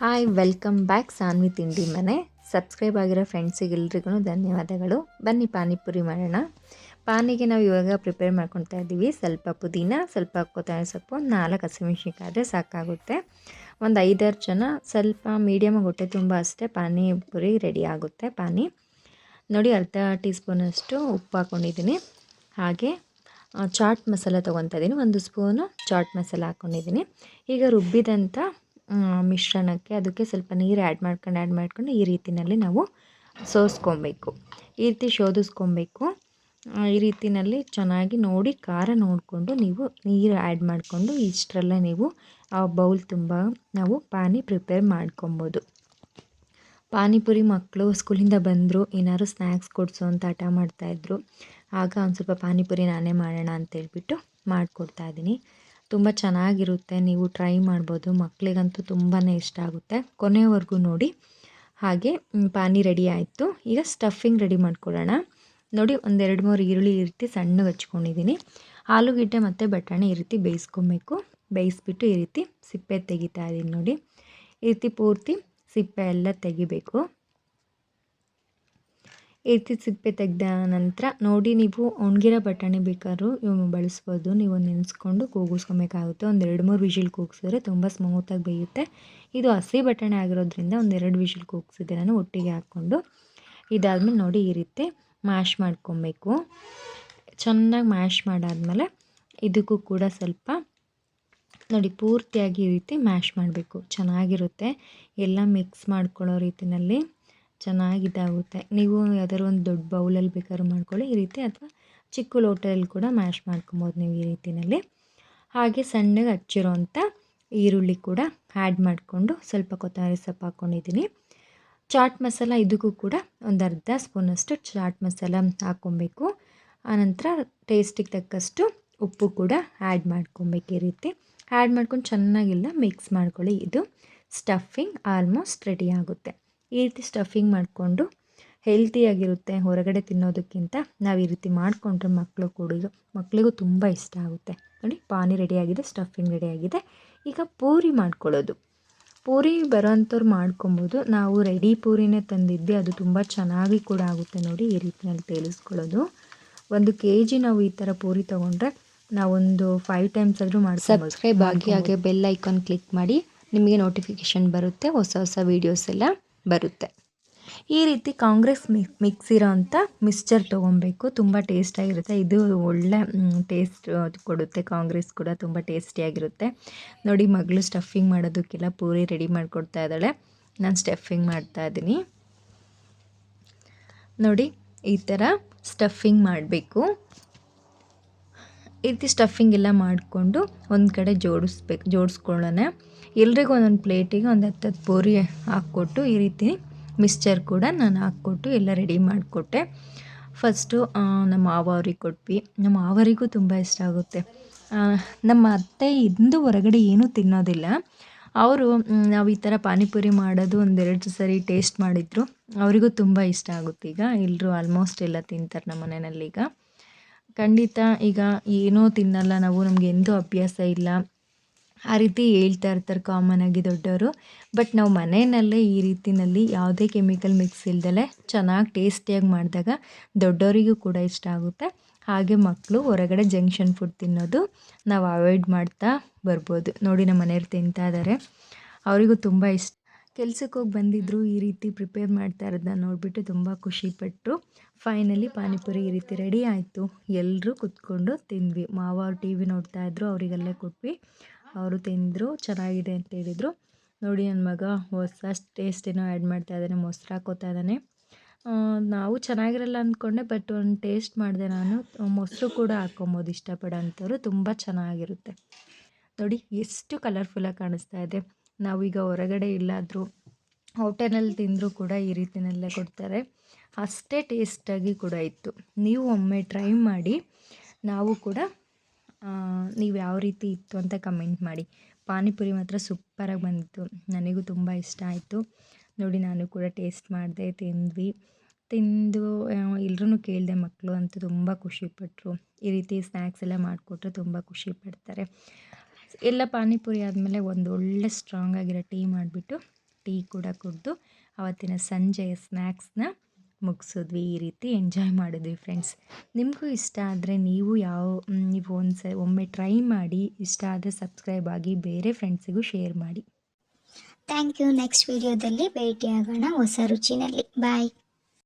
Hi welcome back Saanvi ತಿಂಡಿ ಮನೆ subscribe ಆಗಿರೋ ಫ್ರೆಂಡ್ಸಿಗೆಲ್ರಿಗೂ ಧನ್ಯವಾದಗಳು. ಬನ್ನಿ ಪಾನಿಪುರಿ ಮಾಡೋಣ. ಪಾನಿಗೆ ನಾವು ಇವಾಗ ಪ್ರಿಪೇರ್ ಮಾಡ್ಕೊತಾ ಇದ್ದೀವಿ. ಸ್ವಲ್ಪ ಪುದೀನ, ಸ್ವಲ್ಪ ಕೊತ್ತಂಬರಿ ಸೊಪ್ಪು, ನಾಲ್ಕು ಹಸಿಮೆಣ್ಸಿನ್ಕಾಯಿ ಸಾಕಾಗುತ್ತೆ. ಒಂದು ಐದಾರು ಜನ, ಸ್ವಲ್ಪ ಮೀಡಿಯಮಾಗಿ ಹೊಟ್ಟೆ ತುಂಬ ಅಷ್ಟೇ ಪಾನಿಪುರಿ ರೆಡಿ ಆಗುತ್ತೆ ಪಾನಿ. ನೋಡಿ, ಅರ್ಧ ಟೀ ಸ್ಪೂನಷ್ಟು ಉಪ್ಪು ಹಾಕ್ಕೊಂಡಿದ್ದೀನಿ ಹಾಗೆ ಚಾಟ್ ಮಸಾಲ ತೊಗೊತಾ ಇದ್ದೀನಿ. ಒಂದು ಸ್ಪೂನು ಚಾಟ್ ಮಸಾಲ ಹಾಕ್ಕೊಂಡಿದ್ದೀನಿ ಈಗ ರುಬ್ಬಿದಂಥ ಮಿಶ್ರಣಕ್ಕೆ ಅದಕ್ಕೆ ಸ್ವಲ್ಪ ನೀರು ಆ್ಯಡ್ ಮಾಡ್ಕೊಂಡು ಆ್ಯಡ್ ಮಾಡ್ಕೊಂಡು ಈ ರೀತಿಯಲ್ಲಿ ನಾವು ಸೋಸ್ಕೊಬೇಕು. ಈ ರೀತಿ ಶೋಧಿಸ್ಕೊಬೇಕು ಈ ರೀತಿಯಲ್ಲಿ ಚೆನ್ನಾಗಿ ನೋಡಿ ಖಾರ ನೋಡಿಕೊಂಡು ನೀವು ನೀರು ಆ್ಯಡ್ ಮಾಡಿಕೊಂಡು ಇಷ್ಟರಲ್ಲೇ ನೀವು ಬೌಲ್ ತುಂಬ ನಾವು ಪಾನಿ ಪ್ರಿಪೇರ್ ಮಾಡ್ಕೊಬೋದು. ಪಾನಿಪುರಿ ಮಕ್ಕಳು ಸ್ಕೂಲಿಂದ ಬಂದರು, ಏನಾದ್ರು ಸ್ನ್ಯಾಕ್ಸ್ ಕೊಡಿಸು ಅಂತ ಹಠ ಮಾಡ್ತಾಯಿದ್ರು ಆಗ ಒಂದು ಸ್ವಲ್ಪ ಪಾನಿಪುರಿ ನಾನೇ ಮಾಡೋಣ ಅಂತೇಳ್ಬಿಟ್ಟು ಮಾಡಿಕೊಡ್ತಾ ಇದ್ದೀನಿ. ತುಂಬ ಚೆನ್ನಾಗಿರುತ್ತೆ. ನೀವು ಟ್ರೈ ಮಾಡ್ಬೋದು. ಮಕ್ಕಳಿಗಂತೂ ತುಂಬಾ ಇಷ್ಟ ಆಗುತ್ತೆ. ಕೊನೆವರೆಗೂ ನೋಡಿ. ಹಾಗೆ ಪಾನಿ ರೆಡಿ ಆಯಿತು. ಈಗ ಸ್ಟಫಿಂಗ್ ರೆಡಿ ಮಾಡ್ಕೊಳ್ಳೋಣ. ನೋಡಿ, ಒಂದೆರಡು ಮೂರು ಈರುಳ್ಳಿ ಈ ರೀತಿ ಸಣ್ಣಗೆ ಹಚ್ಕೊಂಡಿದ್ದೀನಿ. ಆಲೂಗೆಡ್ಡೆ ಮತ್ತು ಬಟಾಣಿ ಈ ರೀತಿ ಬೇಯಿಸ್ಕೊಬೇಕು. ಬೇಯಿಸ್ಬಿಟ್ಟು ಈ ರೀತಿ ಸಿಪ್ಪೆ ತೆಗಿತಾ ಇದ್ದೀನಿ ನೋಡಿ. ಈ ರೀತಿ ಪೂರ್ತಿ ಸಿಪ್ಪೆ ಎಲ್ಲ ತೆಗಿಬೇಕು. ರೀತಿ ಸಿಪ್ಪೆ ತೆಗೆದ ನಂತರ ನೋಡಿ ನೀವು ಒಣಗಿರೋ ಬಟಾಣಿ ಬೇಕಾದ್ರೂ ಬಳಸ್ಬೋದು. ನೀವು ನೆನೆಸ್ಕೊಂಡು ಕೂಗಿಸ್ಕೊಬೇಕಾಗುತ್ತೆ. ಒಂದು ಎರಡು ಮೂರು ವಿಷಿಲ್ ಕೂಗಿಸಿದ್ರೆ ತುಂಬ ಸ್ಮೂತಾಗಿ ಬೇಯುತ್ತೆ. ಇದು ಹಸಿ ಬಟಾಣಿ ಆಗಿರೋದ್ರಿಂದ ಒಂದು ಎರಡು ವಿಷಿಲ್ ಕೂಗಿಸಿದೆ ನಾನು ಒಟ್ಟಿಗೆ ಹಾಕ್ಕೊಂಡು ಇದಾದಮೇಲೆ ನೋಡಿ ಈ ರೀತಿ ಮ್ಯಾಶ್ ಮಾಡ್ಕೊಬೇಕು. ಚೆನ್ನಾಗಿ ಮ್ಯಾಶ್ ಮಾಡಾದಮೇಲೆ ಇದಕ್ಕೂ ಕೂಡ ಸ್ವಲ್ಪ ನೋಡಿ ಪೂರ್ತಿಯಾಗಿ ಈ ರೀತಿ ಮ್ಯಾಶ್ ಮಾಡಬೇಕು. ಚೆನ್ನಾಗಿರುತ್ತೆ. ಎಲ್ಲ ಮಿಕ್ಸ್ ಮಾಡ್ಕೊಳ್ಳೋ ರೀತಿನಲ್ಲಿ ಚೆನ್ನಾಗಿದಾಗುತ್ತೆ ನೀವು ಯಾವ್ದಾದ್ರು ಒಂದು ದೊಡ್ಡ ಬೌಲಲ್ಲಿ ಬೇಕಾದ್ರೂ ಮಾಡ್ಕೊಳ್ಳಿ. ಈ ರೀತಿ ಅಥವಾ ಚಿಕ್ಕ ಲೋಟದಲ್ಲಿ ಕೂಡ ಮ್ಯಾಶ್ ಮಾಡ್ಕೊಬೋದು ನೀವು ಈ ರೀತಿಯಲ್ಲಿ. ಹಾಗೆ ಸಣ್ಣಗೆ ಹಚ್ಚಿರೋಂಥ ಈರುಳ್ಳಿ ಕೂಡ ಆ್ಯಡ್ ಮಾಡಿಕೊಂಡು ಸ್ವಲ್ಪ ಕೊತ್ತಂಬರಿ ಸೊಪ್ಪು ಹಾಕ್ಕೊಂಡಿದ್ದೀನಿ ಚಾಟ್ ಮಸಾಲ ಇದಕ್ಕೂ ಕೂಡ ಒಂದು ಅರ್ಧ ಸ್ಪೂನಷ್ಟು ಚಾಟ್ ಮಸಾಲ ಹಾಕ್ಕೊಬೇಕು. ಆನಂತರ ಟೇಸ್ಟಿಗೆ ತಕ್ಕಷ್ಟು ಉಪ್ಪು ಕೂಡ ಆ್ಯಡ್ ಮಾಡ್ಕೊಬೇಕು ಈ ರೀತಿ. ಆ್ಯಡ್ ಮಾಡ್ಕೊಂಡು ಚೆನ್ನಾಗಿಲ್ಲ ಮಿಕ್ಸ್ ಮಾಡ್ಕೊಳ್ಳಿ. ಇದು ಸ್ಟಫಿಂಗ್ ಆಲ್ಮೋಸ್ಟ್ ರೆಡಿ ಆಗುತ್ತೆ. ಈ ರೀತಿ ಸ್ಟಫಿಂಗ್ ಮಾಡಿಕೊಂಡು ಹೆಲ್ತಿಯಾಗಿರುತ್ತೆ ಹೊರಗಡೆ ತಿನ್ನೋದಕ್ಕಿಂತ ನಾವು ಈ ರೀತಿ ಮಾಡಿಕೊಂಡ್ರೆ ಮಕ್ಕಳು ಕೂಡ ಮಕ್ಕಳಿಗೂ ತುಂಬ ಇಷ್ಟ ಆಗುತ್ತೆ. ನೋಡಿ, ಪಾನಿ ರೆಡಿಯಾಗಿದೆ ಸ್ಟಫಿಂಗ್ ರೆಡಿಯಾಗಿದೆ ಈಗ ಪೂರಿ ಮಾಡ್ಕೊಳ್ಳೋದು. ಪೂರಿ ಬರೋಂಥವ್ರು ಮಾಡ್ಕೊಬೋದು. ನಾವು ರೆಡಿ ಪೂರಿನೇ ತಂದಿದ್ದೆ ಅದು ತುಂಬ ಚೆನ್ನಾಗಿ ಕೂಡ ಆಗುತ್ತೆ ನೋಡಿ ಈ ರೀತಿಯಲ್ಲಿ ತೇಲಿಸ್ಕೊಳ್ಳೋದು. ಒಂದು ಕೆ ಜಿ ನಾವು ಈ ಥರ ಪೂರಿ ತೊಗೊಂಡ್ರೆ ನಾವೊಂದು ಫೈವ್ ಟೈಮ್ಸ್ ಆದರೂ ಮಾಡಿ ಸಬ್ಸ್ಕ್ರೈಬ್ ಆಗಿ ಹಾಗೆ ಬೆಲ್ ಐಕಾನ್ ಕ್ಲಿಕ್ ಮಾಡಿ ನಿಮಗೆ ನೋಟಿಫಿಕೇಷನ್ ಬರುತ್ತೆ, ಹೊಸ ಹೊಸ ವೀಡಿಯೋಸ್ ಎಲ್ಲ. ಬರುತ್ತೆ. ಈ ರೀತಿ ಕಾಂಗ್ರೆಸ್ ಮಿಕ್ ಮಿಕ್ಸ್ ಇರೋ ಅಂಥ ಮಿಕ್ಸ್ಚರ್ ತೊಗೊಬೇಕು ತುಂಬ ಟೇಸ್ಟಾಗಿರುತ್ತೆ ಇದು ಒಳ್ಳೆ ಟೇಸ್ಟ್ ಕೊಡುತ್ತೆ. ಕಾಂಗ್ರೆಸ್ ಕೂಡ ತುಂಬ ಟೇಸ್ಟಿಯಾಗಿರುತ್ತೆ ನೋಡಿ, ಮಗಳು ಸ್ಟಫಿಂಗ್ ಮಾಡೋದಕ್ಕೆಲ್ಲ ಪೂರಿ ರೆಡಿ ಮಾಡಿಕೊಡ್ತಾ ಇದ್ದಾಳೆ. ನಾನು ಸ್ಟಫಿಂಗ್ ಮಾಡ್ತಾ ಇದ್ದೀನಿ. ನೋಡಿ, ಈ ಥರ ಸ್ಟಫಿಂಗ್ ಮಾಡಬೇಕು. ರೀತಿ ಸ್ಟಫಿಂಗ್ ಎಲ್ಲ ಮಾಡಿಕೊಂಡು ಒಂದು ಕಡೆ ಜೋಡಿಸ್ಬೇಕು, ಜೋಡಿಸ್ಕೊಳ್ಳೋಣ. ಎಲ್ರಿಗೂ ಒಂದೊಂದು ಪ್ಲೇಟಿಗೆ ಒಂದು ಹತ್ತು ಹತ್ತು ಪೂರಿ ಹಾಕ್ಕೊಟ್ಟು ಈ ರೀತಿ ಮಿಕ್ಸ್ಚರ್ ಕೂಡ ನಾನು ಹಾಕ್ಕೊಟ್ಟು ಎಲ್ಲ ರೆಡಿ ಮಾಡಿಕೊಟ್ಟೆ. ಫಸ್ಟು ನಮ್ಮ ಮಾವರಿಗೆ ಕೊಟ್ವಿ. ನಮ್ಮ ಮಾವರಿಗೂ ತುಂಬ ಇಷ್ಟ ಆಗುತ್ತೆ. ನಮ್ಮ ಅತ್ತೆ ಇಂದು ಹೊರಗಡೆ ಏನೂ ತಿನ್ನೋದಿಲ್ಲ. ಅವರು ನಾವು ಈ ಥರ ಪಾನಿಪುರಿ ಮಾಡೋದು ಒಂದೆರಡು ಸರಿ ಟೇಸ್ಟ್ ಮಾಡಿದ್ರು. ಅವರಿಗೂ ತುಂಬ ಇಷ್ಟ ಆಗುತ್ತೆ ಈಗ. ಎಲ್ಲರೂ ಆಲ್ಮೋಸ್ಟ್ ಎಲ್ಲ ತಿಂತಾರೆ ನಮ್ಮ ಮನೆಯಲ್ಲಿ ಈಗ. ಖಂಡಿತ ಈಗ ಏನೋ ತಿನ್ನಲ್ಲ, ನಾವು ನಮ್ಗೆ ಎಂದೂ ಅಭ್ಯಾಸ ಇಲ್ಲ. ಆ ರೀತಿ ಹೇಳ್ತಾ ಇರ್ತಾರೆ ಕಾಮನ್ ಆಗಿ ದೊಡ್ಡವರು. ಬಟ್ ನಾವು ಮನೆಯಲ್ಲೇ ಈ ರೀತಿನಲ್ಲಿ ಯಾವುದೇ ಕೆಮಿಕಲ್ ಮಿಕ್ಸ್ ಇಲ್ದಲೆ ಚೆನ್ನಾಗಿ ಟೇಸ್ಟಿಯಾಗಿ ಮಾಡಿದಾಗ ದೊಡ್ಡವರಿಗೂ ಕೂಡ ಇಷ್ಟ ಆಗುತ್ತೆ. ಹಾಗೆ ಮಕ್ಕಳು ಹೊರಗಡೆ ಜಂಕ್ಷನ್ ಫುಡ್ ತಿನ್ನೋದು ನಾವು ಅವಾಯ್ಡ್ ಮಾಡ್ತಾ ಬರ್ಬೋದು. ನೋಡಿ ನಮ್ಮ ಮನೆಯವ್ರು ತಿಂತಾ ಇದ್ದಾರೆ ಅವರಿಗೂ ತುಂಬ ಇಷ್ಟ. ಕೆಲ್ಸಕ್ಕೆ ಹೋಗಿ ಬಂದಿದ್ದರು ಈ ರೀತಿ ಪ್ರಿಪೇರ್ ಮಾಡ್ತಾ ಇರೋದನ್ನ ನೋಡಿಬಿಟ್ಟು ತುಂಬ ಖುಷಿಪಟ್ಟರು ಫೈನಲಿ ಪಾನಿಪುರಿ ಈ ರೀತಿ ರೆಡಿ ಆಯಿತು. ಎಲ್ಲರೂ ಕುತ್ಕೊಂಡು ತಿಂದ್ವಿ. ಮಾವ ಅವ್ರು ಟಿ ವಿ ನೋಡ್ತಾ ಇದ್ರು, ಅವರಿಗೆಲ್ಲ ಕೊಟ್ವಿ. ಅವರು ತಿಂದರು, ಚೆನ್ನಾಗಿದೆ ಅಂತ ಹೇಳಿದರು. ನೋಡಿ ನನ್ನ ಮಗ ಹೊಸ ಟೇಸ್ಟ್ ಏನೋ ಆ್ಯಡ್ ಮಾಡ್ತಾ ಇದ್ದಾನೆ, ಮೊಸರು ಹಾಕೋತಾ ಇದ್ದಾನೆ. ನಾವು ಚೆನ್ನಾಗಿರಲ್ಲ ಅಂದ್ಕೊಂಡೆ ಬಟ್ ಒಂದು ಟೇಸ್ಟ್ ಮಾಡಿದೆ ನಾನು. ಮೊಸರು ಕೂಡ ಹಾಕ್ಕೊಬೋದು ಇಷ್ಟಪಡೋಂಥವ್ರು. ತುಂಬ ಚೆನ್ನಾಗಿರುತ್ತೆ. ನೋಡಿ, ಎಷ್ಟು ಕಲರ್ಫುಲ್ಲಾಗಿ ಕಾಣಿಸ್ತಾ ಇದೆ. ನಾವೀಗ ಹೊರಗಡೆ ಎಲ್ಲಾದರೂ ಹೋಟೆಲಲ್ಲಿ ತಿಂದರೂ ಕೂಡ ಈ ರೀತಿನಲ್ಲೇ ಕೊಡ್ತಾರೆ. ಅಷ್ಟೇ ಟೇಸ್ಟಾಗಿ ಕೂಡ ಇತ್ತು. ನೀವು ಒಮ್ಮೆ ಟ್ರೈ ಮಾಡಿ, ನಾವು ಕೂಡ ನೀವು ಯಾವ ರೀತಿ ಇತ್ತು ಅಂತ ಕಮೆಂಟ್ ಮಾಡಿ. ಪಾನಿಪುರಿ ಮಾತ್ರ ಸೂಪರಾಗಿ ಬಂದಿತ್ತು. ನನಗೂ ತುಂಬ ಇಷ್ಟ ಆಯಿತು. ನೋಡಿ, ನಾನು ಕೂಡ ಟೇಸ್ಟ್ ಮಾಡಿದೆ, ತಿಂದ್ವಿ. ತಿಂದು ಎಲ್ಲರೂ ಕೇಳಿದೆ ಮಕ್ಕಳು ಅಂತೂ ತುಂಬ ಖುಷಿಪಟ್ಟರು ಈ ರೀತಿ ಸ್ನ್ಯಾಕ್ಸ್ ಎಲ್ಲ ಮಾಡಿಕೊಟ್ರೆ ತುಂಬ ಖುಷಿ ಪಡ್ತಾರೆ ಎಲ್ಲ ಪಾನಿಪುರಿ ಆದಮೇಲೆ ಒಂದು ಒಳ್ಳೆ ಸ್ಟ್ರಾಂಗ್ ಆಗಿರೋ ಟೀ ಮಾಡಿಬಿಟ್ಟು ಟೀ ಕೂಡ ಕುಡಿದು ಅವತ್ತಿನ ಸಂಜೆಯ ಸ್ನ್ಯಾಕ್ಸ್ನ ಮುಗಿಸಿದ್ವಿ. ಈ ರೀತಿ ಎಂಜಾಯ್ ಮಾಡಿದ್ವಿ ಫ್ರೆಂಡ್ಸ್ ನಿಮಗೂ ಇಷ್ಟ ಆದರೆ ನೀವು ಯಾವ ನೀವು ಒಂದು ಸ ಒಮ್ಮೆ ಟ್ರೈ ಮಾಡಿ, ಇಷ್ಟ ಆದರೆ ಸಬ್ಸ್ಕ್ರೈಬ್ ಆಗಿ ಬೇರೆ ಫ್ರೆಂಡ್ಸಿಗೂ ಶೇರ್ ಮಾಡಿ. ಥ್ಯಾಂಕ್ ಯು ನೆಕ್ಸ್ಟ್ ವಿಡಿಯೋದಲ್ಲಿ ಭೇಟಿಯಾಗೋಣ ಹೊಸ ರುಚಿನಲ್ಲಿ. ಬಾಯ್